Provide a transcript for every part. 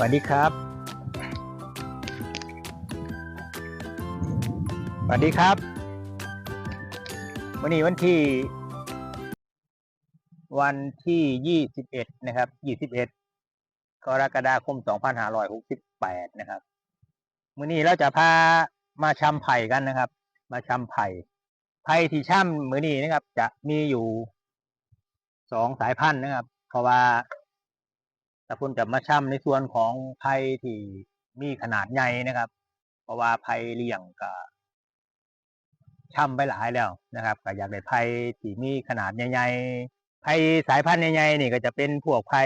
สวัสดีครับ สวัสดีครับ วันนี้วันที่ วันที่ยี่สิบเอ็ดนะครับยี่สิบเอ็ดกรกฎาคมสองพันห้าร้อยหกสิบแปดนะครับวันนี้เราจะพามาชำไผ่กันนะครับ มาชำไผ่ไผ่ที่ช่ำมือนี้นะครับ จะมีอยู่สองสายพันธุ์นะครับ เพราะว่า แต่พุ่นจะมาช่ำในส่วนของไผ่ที่มีขนาดใหญ่นะครับ เพราะว่าไผ่เลี้ยงก็ช่ำไปหลายแล้วนะครับก็อยากได้ไผ่ที่มีขนาดใหญ่ๆไผ่สายพันธุ์ใหญ่ๆนี่ก็จะเป็นพวกไผ่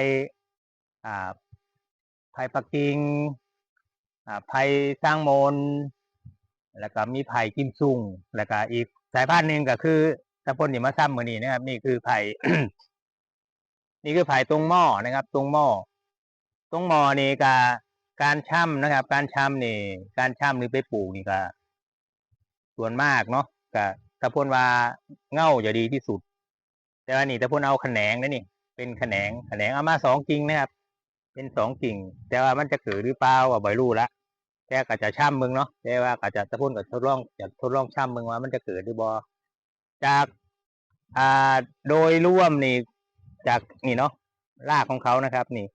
อ่าไผ่ปักกิ่งอ่าไผ่สร้างโมนแล้วก็มีไผ่กิมซุงแล้วก็อีกสายพันธุ์หนึ่งก็คือตะพนนี่มาซ้ำเมือนี้นะครับ นี่คือไผ่ นี่คือไผ่ตรงหม้อนะครับ ตรงหม้อ ตรงหมอนี่ก็การช่ำนะครับ การช่ำนี่ การช่ำหรือไปปลูกนี่ก็ส่วนมากเนาะก็ตะพนว่าเง่าจะดีที่สุด แต่ว่านี่ตะพนเอาแขนงนะนี่ เป็นแขนงแขนงเอามาสองกิ่งนะครับ เป็นสองกิ่ง แต่ว่ามันจะเกิดหรือเปล่าว่าบ่รู้ละแต่ก็จะช่ำมึงเนาะแต่ว่าก็จะตะพุ่นกับทดลองจะทดลองช่ำมึงว่ามันจะเกิดหรือบ่จากอ่าโดยร่วมนี่จากนี่เนาะรากของเขานะครับ นี่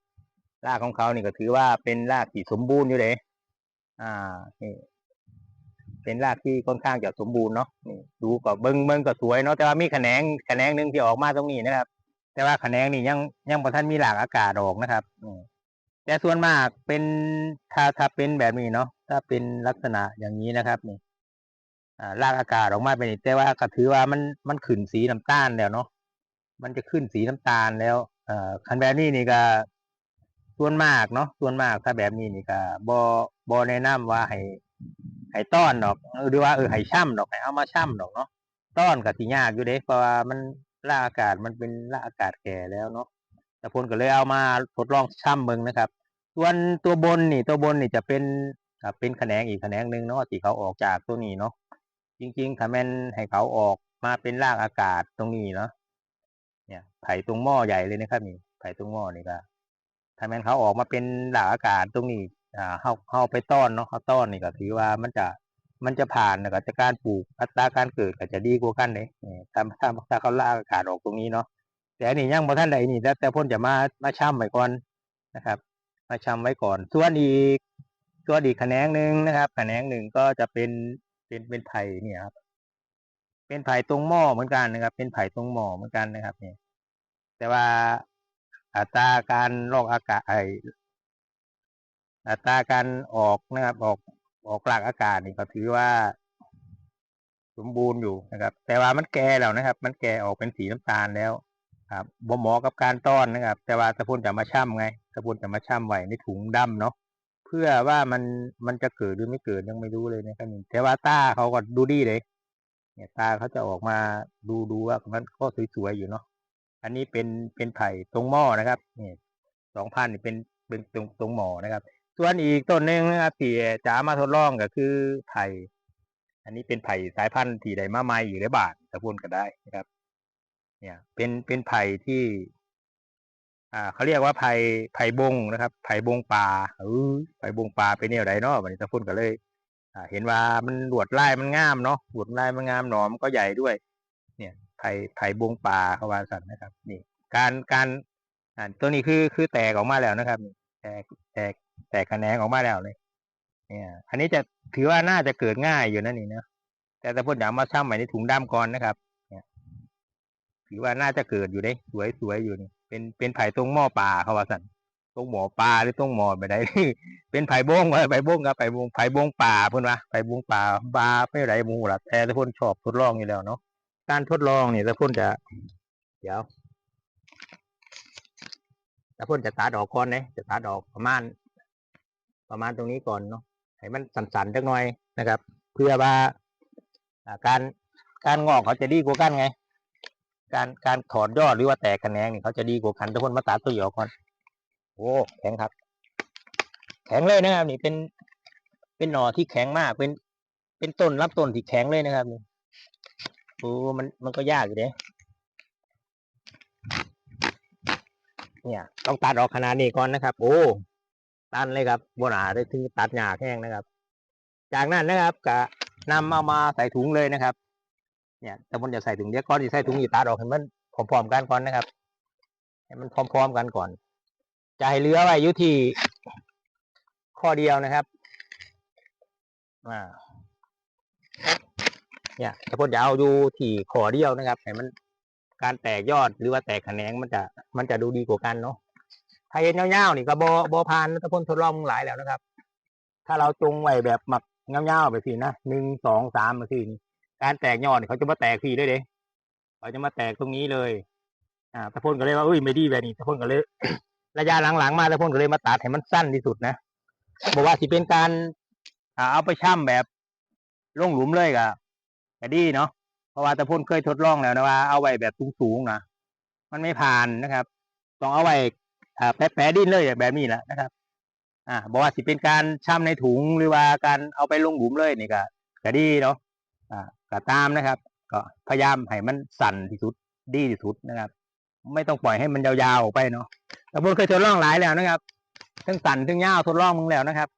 รากของเขานี่ก็ถือว่าเป็นรากที่สมบูรณ์อยู่เลย อ่า นี่ เป็นรากที่ค่อนข้างจะสมบูรณ์เนาะ นี่ดูก็เบิ้งเบิ้งก็สวยเนาะ แต่ว่ามีแขนงแขนงหนึ่งที่ออกมาตรงนี้นะครับ แต่ว่าแขนงนี่ยังยังบ่ทันมีหลากอากาศออกนะครับอืมแต่ส่วนมากเป็นถ้าถ้าเป็นแบบนี้เนาะ ถ้าเป็นลักษณะอย่างนี้นะครับนี่อ่ารากอากาศออกมาเป็นอีกแต่ว่าก็ถือว่ามันมันขึ้นสีน้ำตาลแล้วเนาะมันจะขึ้นสีน้ำตาลแล้วอ่อคันแบบนี้นี่ก็ ส่วนมากเนาะส่วนมากถ้าแบบนี้นี่ก็บอบอแนะนำว่าให้ให้ต้อนดอกหรือว่าเออให้ช่ำดอกให้เอามาช่ำดอกเนาะต้อนก็สิยากอยู่เด้เพราะว่ามันราอากาศมันเป็นราอากาศแก่แล้วเนาะแต่พลก็เลยเอามาทดลองช่ำเบิงนะครับ ส่วนตัวบนนี่ตัวบนนี่จะเป็นเป็นแขนงอีกแขนงหนึ่งเนาะที่เขาออกจากตัวนี้เนาะจริงๆถ้าแม่นให้เขาออกมาเป็นรากอากาศตรงนี้เนาะเนี่ยไผ่ตรงหม้อใหญ่เลยนะครับนี่ไผ่ตรงหม้อนี่ก็ ถ้าแม่นเขาออกมาเป็นรากอากาศตรงนี้อ่าเขาเขาไปต้อนเนาะเขาต้อนนี่ก็ถือว่ามันจะมันจะผ่านแล้วก็จะการปลูกอัตราการเกิดก็จะดีกว่ากันเลยนี่ถ้าถ้าถ้าเขาลากอากาศออกตรงนี้เนาะแต่อันนี้ยังบ่ท่านใดนี่แต่แต่พ่นจะมามาช่ำไว้ก่อนนะครับ มาชำไว้ก่อน ส่วนอีกส่วนอีกแขนงหนึ่งนะครับแขนงหนึ่งก็จะเป็นเป็นเป็นไผ่เนี่ยครับ เป็นไผ่ตรงหม้อเหมือนกันนะครับ เป็นไผ่ตรงหม้อเหมือนกันนะครับเนี่ยแต่ว่า อัตราการลอกอากาศไออัตราการออกนะครับ ออกออกหลักอากาศนี่ก็ถือว่า สมบูรณ์อยู่นะครับ แต่ว่ามันแก่แล้วนะครับ มันแก่ออกเป็นสีน้ำตาลแล้ว ครับบ่เหมาะกับการต้อนนะครับ แต่ว่าตะพุนจะมาช่ำไงตะพุนจะมาช่ำไว้ในถุงดำเนาะเพื่อว่ามันมันจะเกิดหรือไม่เกิดยังไม่รู้เลยนะครับนี่แต่ว่าตาเขาก็ดูดีเลย เนี่ยตาเขาจะออกมาดูดูว่ามันก็สวยๆอยู่เนาะ อันนี้เป็นเป็นไผ่ตรงหม้อนะครับนี่สองพันนี่เป็นเป็นตรงตรงหม้อนะครับ ส่วนอีกต้นหนึ่งนะครับที่จะเอามาทดลองก็คือไผ่อันนี้เป็นไผ่สายพันธุ์ที่ได้มาใหม่อยู่ในบาทตะพุนก็ได้นะครับ เนี่ย เป็นเป็นไผ่ที่ อ่าเขาเรียกว่าไผ่ไผ่บงนะครับ ไผ่บงป่าเออไผ่บงป่าเป็นแนวใดเนาะวันนี้ตะพุ่นก็เลย อ่า เห็นว่ามันหลวดลายมันงามเนาะหลวดลายมันงามหนอมก็ใหญ่ด้วย ไผ่ไผ่บงป่าเขาว่าสันนะครับ นี่ การการอ่าตัวนี้คือคือแตกออกมาแล้วนะครับ แตกแตกแตกแขนงออกมาแล้วเลย เนี่ย อันนี้จะถือว่าน่าจะเกิดง่ายอยู่นะนี่เนะแต่ตะพุ่นอยากมาช่ำใหม่ในถุงดำก่อนนะครับถือว่าน่าจะเกิดอยู่ได้สวยสวยอยู่นี่ เป็นเป็นไผ่ตรงหม้อปลาเขาว่าสันตรงหมอปลาหรือตรงหมอไปได้เป็นไผ่บงไผ่บงกับไผ่บงไผ่บงป่าเพิ่นว่าไผ่บงป่าปลาไม่ไรหมูละแต่ทุกคนชอบทดลองอยู่แล้วเนาะ การทดลองเนี่ยทุกคนจะ เดี๋ยวทุกคนจะตัดออกก่อนเนี่ยจะตัดออกประมาณ ประมาณตรงนี้ก่อนเนาะให้มันสันๆจักหน่อยนะครับ เพื่อว่าการการงอกเขาจะดีกว่ากันไง การการถอนยอดหรือว่าแตกแขนงนี่เขาจะดีกว่ากันทุกคนมาตัดตัวหยอกก่อนโอ้แข็งครับ แข็งเลยนะครับ นี่เป็นเป็นหน่อที่แข็งมากเป็นเป็นต้นรับต้นที่แข็งเลยนะครับนี่ โอ้มันมันก็ยากอยู่เด้เนี่ย ต้องตัดออกขนาดนี้ก่อนนะครับ โอ้ตัดตันเลยครับบนหนาได้ถึงตัดหญ้าแห้งนะครับ จากนั้นนะครับก็นำเอามาใส่ถุงเลยนะครับ เนี่ยแตะบนจะใส่ถุงเดียวก่อนที่ใส่ถุงอีตัดออกให้มันพร้อมๆกันก่อนนะครับให้มันพร้อมๆกันก่อน จะให้เลือไว้อยู่ที่ข้อเดียวนะครับ อ่า เนี่ยตะพนจะเอาอยู่ที่ขอเดียวนะครับให้มันการแตกยอดหรือว่าแตกแขนงมันจะมันจะดูดีกว่ากันเนาะถ้าเห็นเงาๆนี่ก็บอบอพานตะพนทดลองหลายแล้วนะครับ ถ้าเราจงไว้แบบหมักเงาๆไปสินะหนึ่งสองสามไปสิการแตกยอดเขาจะมาแตกฟรีด้วยเด้เขาจะมาแตกตรงนี้เลย อ่าตะพนก็เลยว่าอุ้ยไม่ดีแบบนี้ตะพนก็เลย ระยะหลังๆมาตะพนก็เลยมาตัดให้มันสั้นที่สุดนะบอกว่าสิเป็นการ อ่าเอาไปช่ำแบบลงหลุมเลยก็ ก็ดีเนาะเพราะว่าตะพนเคยทดลองแล้วนะว่าเอาไว้แบบสูงๆนะมันไม่ผ่านนะครับ ต้องเอาไว้อ่าแปะดินเลยแบบนี้แหละนะครับ อ่าบอกว่าสิเป็นการช่ำในถุงหรือว่าการเอาไปลงหลุมเลยนี่ก็ก็ดีเนาะอ่าก็ตามนะครับ ก็พยายามให้มันสั่นที่สุดดีที่สุดนะครับ ไม่ต้องปล่อยให้มันยาวๆออกไปเนาะแต่ผมเคยทดลองหลายแล้วนะครับทั้งสั่นทั้งยาวทดลองมึงแล้วนะครับ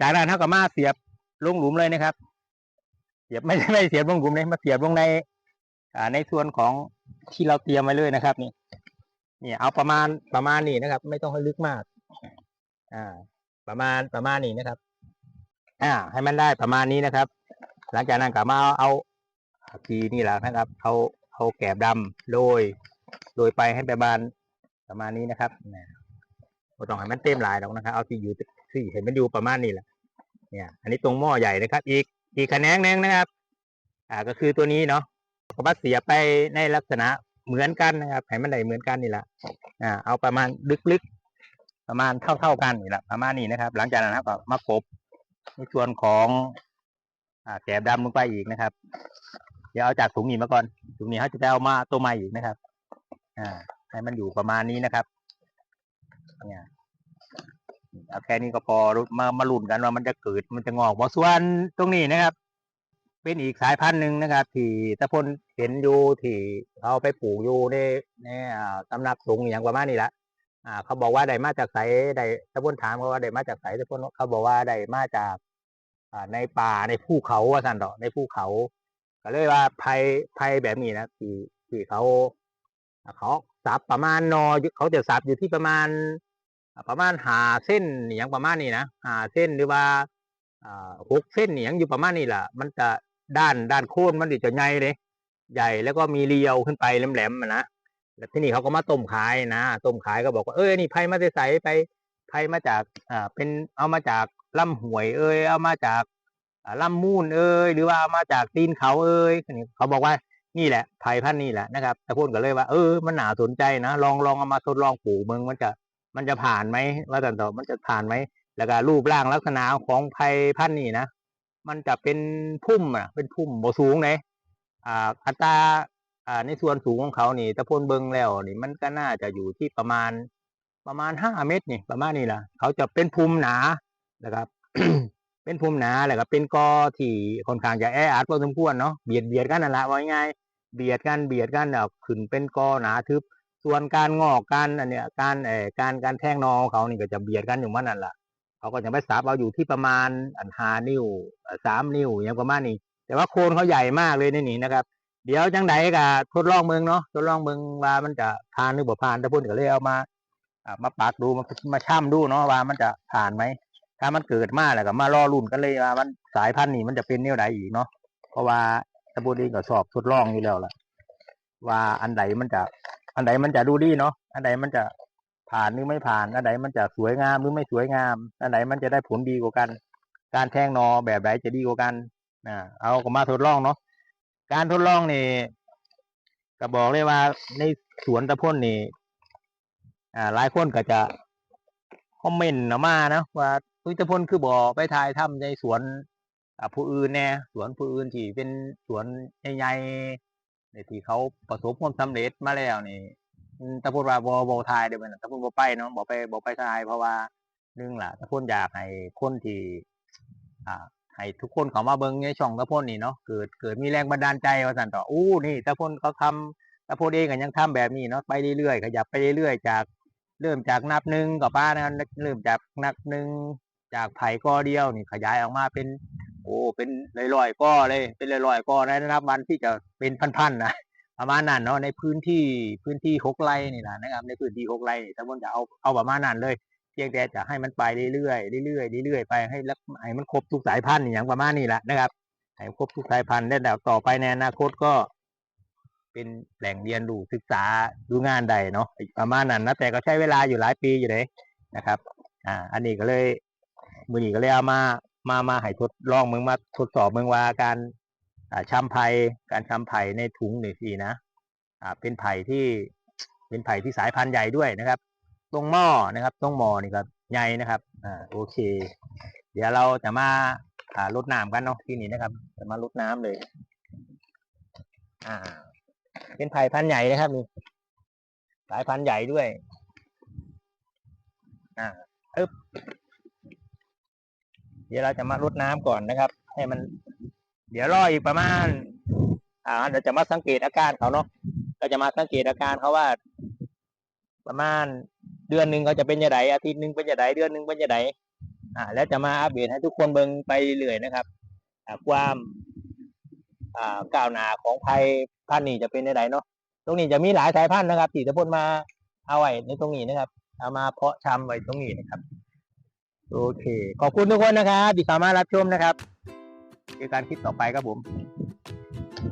จากนั้นเท่ากับมาเสียบลงหลุมเลยนะครับ สียบไม่ไม่เสียบลงหลุมเลยมาเสียบลงใน อ่า ในส่วนของที่เราเตรียมไว้เลยนะครับ นี่นี่เอาประมาณประมาณนี้นะครับ ไม่ต้องให้ลึกมาก อ่า ประมาณประมาณนี้นะครับ อ่า ให้มันได้ประมาณนี้นะครับ หลังจากนั้นก็มาเอาเอาทีนี่แหละนะครับ เอาเอาแกบดำโรยโรยไปให้ประมาณประมาณนี้นะครับนะบ่ต้องให้มันเต็มหลายหรอกนะครับ เอาที่อยู่ที่เห็นมันอยู่ประมาณนี้แหละเนี่ย อันนี้ตรงหม้อใหญ่นะครับ อีก อีกแขนงหนึงนะครับ อ่าก็คือตัวนี้เนาะก็มาเสียไปในลักษณะเหมือนกันนะครับให้มันได้เหมือนกันนี่แหละอ่าเอาประมาณลึกๆ ประมาณเท่าๆกันนี่แหละประมาณนี้นะครับ หลังจากนั้นนะครับก็มากบในส่วนของอ่าแกบดำลงไปอีกนะครับ เดี๋ยวเอาจากถุงนี้มาก่อนถุงนี้เขาจะได้เอามาตัวใหม่อีกนะครับ อ่าให้มันอยู่ประมาณนี้นะครับ เนี่ย เอาแค่นี้ก็พอมามาลุ้นกันว่ามันจะเกิดมันจะงอกบ่ส่วนตรงนี้นะครับ เป็นอีกสายพันธุ์หนึ่งนะครับ ที่ตะพนเห็นอยู่ที่เขาไปปลูกอยู่ในในอ่าตำนักสูงอย่างประมาณนี้ละอ่า เขาบอกว่าได้มาจากไสได้ตะพนถามเขาว่าได้มาจากไสตะพนเขาบอกว่าได้มาจากอ่าในป่าในภูเขาว่าสันดอกในภูเขา ก็เลยว่าภัยภัยแบบนี้นะที่ที่เขาอ่าเขาสับประมาณนอเขาจะสับอยู่ที่ประมาณ ประมาณหาเส้นอย่างประมาณนี้นะหาเส้นหรือว่าหกเส้นอย่างอยู่ประมาณนี้แหละมันจะด้านด้านโค้นมันจะใหญ่เลยใหญ่แล้วก็มีเรียวขึ้นไปแหลมๆนะแล้วที่นี่เขาก็มาต้มขายนะต้มขายก็บอกว่าเอ้ยนี่ไผ่มาใส่ไปไผ่มาจากอ่าเป็นเอามาจากลำห้วย เอ้ยเอามาจากอ่าลำมูนเอ้ยหรือว่ามาจากตีนเขาเอ้ยเขาบอกว่านี่แหละไผ่พันธุ์นี่แหละนะครับตะพูดกันเลยว่าเออมันหนาสนใจนะลองลองเอามาทดลองปลูกเมืองมันจะ มันจะผ่านไหมว่าแต่ต่อมันจะผ่านไหมแล้วก็รูปร่างลักษณะของไผ่พันธุ์นี่นะมันจะเป็นพุ่มอะ เป็นพุ่มบ่สูงเลยอ่าอัตราอ่าในส่วนสูงของเขานี่ตะพนเบิงแล้วนี่มันก็น่าจะอยู่ที่ประมาณประมาณห้าเมตรนี่ประมาณนี้แหละเขาจะเป็นภูมิหนานะครับ เป็นภูมิหนาแหละก็เป็นกอที่ค่อนข้างจะแออัดพอสมควรเนาะเบียดเบียดกันนั่นแหละว่าง่ายเบียดกันเบียดกันแล้วขึ้นเป็นกอหนาทึบ ส่วนการงอกการอันเนี้ยการเอ่อการการแทงนอของเขานี่ก็จะเบียดกันอยู่มันนั่นแหละเขาก็จะไปสับเอาอยู่ที่ประมาณอันหานิ้วสามนิ้วอย่างประมาณนี้ แต่ว่าโคนเขาใหญ่มากเลยนี่นี่นะครับ เดี๋ยวจังไดก็ทดลองเมืองเนาะทดลองเมืองว่ามันจะผ่านหรือบ่ผ่านถ้าพุ่นก็เลยเอามาอ่ามาปักดูมามาช่ำดูเนาะว่ามันจะผ่านไหมถ้ามันเกิดมาแล้วก็มารอรุ่นกันเลยว่ามันสายพันธุ์นี้มันจะเป็นแนวใดอีกเนาะเพราะว่าตะบูดีก็สอบทดลองอยู่แล้วล่ะ ว่าอันใดมันจะ อันใดมันจะดูดีเนาะอันใดมันจะผ่านหรือไม่ผ่าน อันใดมันจะสวยงามหรือไม่สวยงาม อันใดมันจะได้ผลดีกว่ากัน การแทงนอแบบใดจะดีกว่ากันนะเอาก็มาทดลองเนาะการทดลองนี่ก็บอกเลยว่าในสวนตะพ่นนี่อ่าหลายคนก็จะคอมเมนต์ออกมานะว่าพุทธพลคือบ่ไปถ่ายทำในสวนอ่าผู้อื่นแน่สวนผู้อื่นที่เป็นสวนใหญ่ ในที่เขาประสบความสำเร็จมาแล้วนี่ตะพูดว่าบ่บ่ถ่ายเด้อมันตะพูดบ่ไปเนาะบ่ไปบ่ไปถ่าย เพราะว่าหนึ่งล่ะตะพูดอยากให้คนที่อ่าให้ทุกคนเขามาเบิ่งในช่องตะพูดนี่เนาะเกิดเกิดมีแรงบันดาลใจว่าซั่นต่ออู้นี่ตะพูดเขาทำตะพูดเองก็ยังทำแบบนี้เนาะไปเรื่อยๆขยับไปเรื่อยๆจากเริ่มจากนับหนึ่งกับป้านะเริ่มจากนับหนึ่งจากไผ่ก้อเดียวนี่ขยายออกมาเป็น โอ้เป็นลอยๆก้อเลย เป็นลอยๆก้นะนับวันที่จะเป็นพันๆนะประมาณนั้นเนาะในพื้นที่พื้นที่หกไร่นี่แหละนะครับ ในพื้นที่หกไร่นี่ามันจะเอาเอาประมาณนั้นเลยเพียงแต่จะให้มันไปเรื่อยๆเรื่อยๆเรื่อยๆไปให้แล้วให้มันครบทุกสายพันธุ์อย่างประมาณนี้แหละนะครับให้ครบทุกสายพันธุ์แล้วเดี๋ยวต่อไปในอนาคตก็ เป็นแหล่งเรียนรู้ศึกษาดูงานใดเนาะประมาณนั้นนะแต่ก็ใช้เวลาอยู่หลายปีอยู่เลยนะครับ อ่า อันนี้ก็เลยมือนี้ก็เลยเอามา มามาให้ทดลองมึงมาทดสอบมึงว่าการอ่าชำไผ่การช้ำไผ่ในถุงหนึ่งสีนะอ่าเป็นไผ่ที่เป็นไผ่ที่สายพันธุ์ใหญ่ด้วยนะครับ ตรงหม้อนะครับ ตรงหม้อนี่ก็ใหญ่นะครับอ่าโอเค เดี๋ยวเราจะมาอ่ารดน้ำกันเนาะที่นี่นะครับ จะมารดน้ำเลย อ่า เป็นไผ่พันธุ์ใหญ่นะครับนี่สายพันธุ์ใหญ่ด้วย อ่าอึ๊บ เดี๋ยวเราจะมารดน้ำก่อนนะครับ ให้มัน เดี๋ยวรออีกประมาณ อ่าเราจะมาสังเกตอาการเขาเนาะเราจะมาสังเกตอาการเขาว่า ประมาณเดือนหนึ่งเขาจะเป็นยังไงอาทิตย์หนึ่งเป็นยังไงเดือนหนึ่งเป็นยังไงอ่า แล้วจะมาอัปเดตให้ทุกคนเบิ่งไปเรื่อยนะครับอ่าความอ่าก้าวหน้าของไทยพันธุ์นี้จะเป็นยังไงเนาะตรงนี้จะมีหลายสายพันธุ์นะครับที่จะพ่นมาเอาไว้ในตรงนี้นะครับ เอามาเพาะชำไว้ตรงนี้นะครับ โอเค ขอบคุณทุกคนนะครับที่สามารถรับชมนะครับ เจอกันคลิปต่อไปครับผม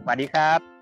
สวัสดีครับ